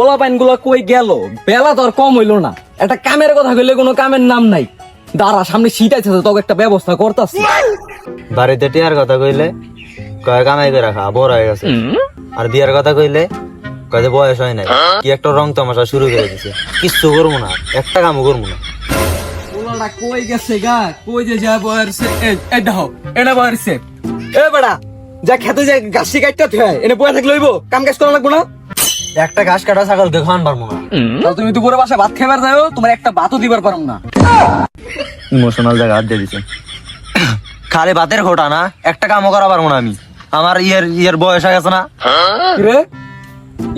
পোলা পাইনগুলো কই গেল? বেলা তো আর কম হইল না। একটা কামের কথা কইলে কোনো কামের নাম নাই। দাঁড়া সামনে শীত আছে তো তোকে একটা ব্যবস্থা করতাছি। বাড়িতে টিয়ার কথা কইলে কয় কামাই করে রাখা বড় হয়ে গেছে। আর বিয়ার কথা কইলে কয় যে বয়স হয় নাই। কি একটা রং তামাশা শুরু করে দিছে। কিচ্ছু করব না একটা কামও করব না। পোলাটা কই গেছে গা? কই যে যা বয়ারছে এই দেখো এটা বয়ারছে এ বেড়া যা খেতে যে গাছি কাটতে থয় এনে বয়া থাকলে হইব কাম কাজ করা লাগবো না? একটা ঘাস কাটা ছাগলকে খাওয়ান পারব না তাহলে তুমি দুপুরে বাসা ভাত খাবার যাও তোমার একটা ভাতও দিবার পারো না। ইমোশনাল জায়গা হাত দিয়ে দিছে। খালি ভাতের খোটা না একটা কামও করা পারব না আমি। আমার ইয়ের ইয়ের বয়স হয়ে গেছে না। রে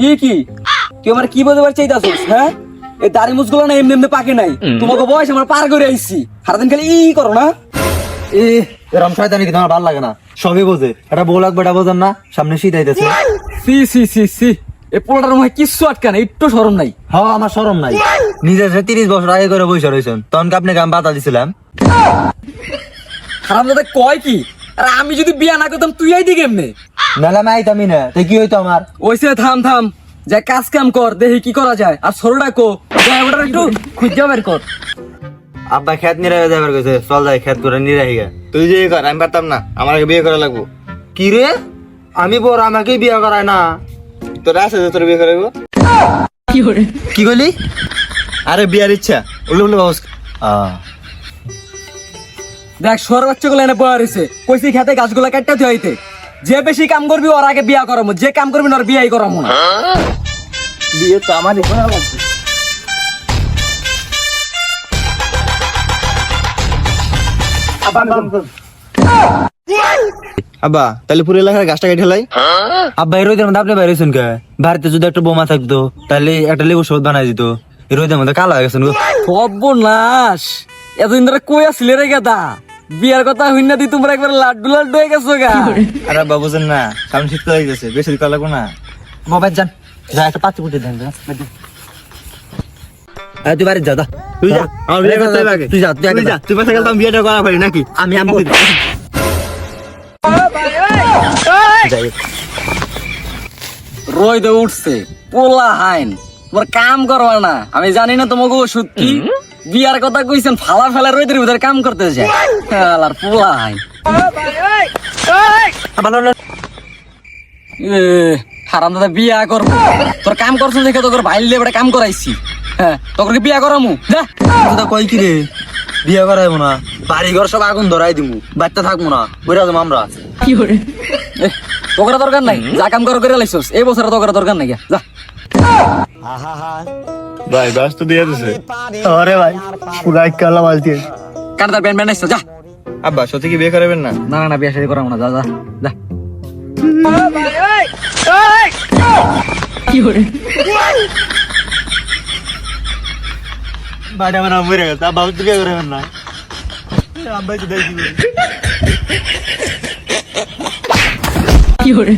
ই কি? তুই আমার কি বলতে পারছিস চাইতাছিস হ্যাঁ? এই দাড়ি মুছগুলো না এমনি এমনি পাকে নাই। তোমাকে বয়স আমার পার করে আইছি। সারাদিন খালি ই করো না। এ এরম শয়তানি কি তোমার ভালো লাগে না। সবই বোঝে। এটা বউ লাগবে এটা বোঝেন না। সামনে শীত আইতেছে। সি সি সি সি। এই পোলাটার কিচ্ছু আটকা নাই একটু সরম নাই। আমার শরম নাই। নিজে সে তিরিশ বছর আগে করে বসে রয়েছেন তখন কি আপনাকে আমি বাতা দিছিলাম। হারাম দাদা কয় কি? আর আমি যদি বিয়া না করতাম তুই আইতি কেমনে? নাহলে আমি আইতামই না তো কি হইতো আমার? ওইসে থাম থাম। যা কাজ কাম কর দেখি কি করা যায়। আর সরোটা কো। যা একটু খুঁজা বের কর। আব্বা খেত নিরাই যাবার কইছে চল যাই খেত করে নিরাই গে। তুই যে কর আমি পারতাম না আগে বিয়ে করা লাগবো। কি রে? আমি বড় আমাকে বিয়ে করায় না। তোর আছে যে তোর বিয়ে করাবো কি বলি? আরে বিয়ার ইচ্ছা। উল্লু উল্লু বাবুস দেখ সর বাচ্চা গুলো এনে বয়া রয়েছে কইছি খেতে গাছগুলা কাটতে তুই হইতে। যে বেশি কাম করবি ওর আগে বিয়া করামু। যে কাম করবি ওর বিয়াই করামু না। বিয়ে তো আমার এখানে লাগবে আব্বা তাহলে পুরো এলাকার গাছটা কেটে লাই আব্বা এই রোদের মধ্যে আপনি বাইরেছেন কে? বাড়িতে যদি একটা বোমা থাকতো তাহলে একটা লেবু শোধ বানাই দিত। এই রোদের মধ্যে কালো হয়ে গেছেন সর্বনাশ! এতদিন ধরে কই আসলে রে গেদা? বিয়ার কথা হইন না দি তোমরা একবার লাড্ডু লাড্ডু হয়ে গেছো গা। আরে আব্বা বুঝেন না সামনে শীত হয়ে গেছে বেশি দিন লাগবো না। মোবাইল যান। যা একটা পাতি পুটি দেন যা। এই, তুই বাড়ি যা যা। তুই যা আমার বিয়ে করতে হবে আগে তুই যা তুই আগে তুই যা যা তুই পাশে গেলে তো আমি বিয়েটা করা পারি নাকি? আমি আমি যাই রই দে উঠছে পোলা হাইন। তোমার কাম করবা না। আমি জানি না তোমাকে ওষুধ কি। বিয়ার কথা কইছেন ফালা ফেলা রইদের ভিতরে কাম করতে যায়। আর পোলা হাইন। হারাম দাদা বিয়া করব। তোর কাম করছ দেখে তোর ভাইলে বেটা কাম করাইছি। হ্যাঁ তোকে বিয়া করামু। যা। তো কই কি রে? বিয়ে করাইবো না। বাড়ি ঘর সব আগুন ধরাই দিমু। বাচ্চা থাকব না। বইরা যাব আমরা। এ, তোকরা দরকার নাই। যা কাম কর করে লাইছস। এই বছর তোকরা দরকার নাই যা। ভাই তো দিয়ে দিছে। আরে ভাই পুরো কালা বালতি কাটার প্যান্ট প্যান্ট নাইছ যা। আব্বা সত্যি কি বিয়ে করাবেন না? না না বিয়া শাদি করামু না। যা যা যা। বাড়ি আমার নাম মরে গেছে। আব্বা তো বিয়ে করাবেন না। আব্বা তো দেখি। 有人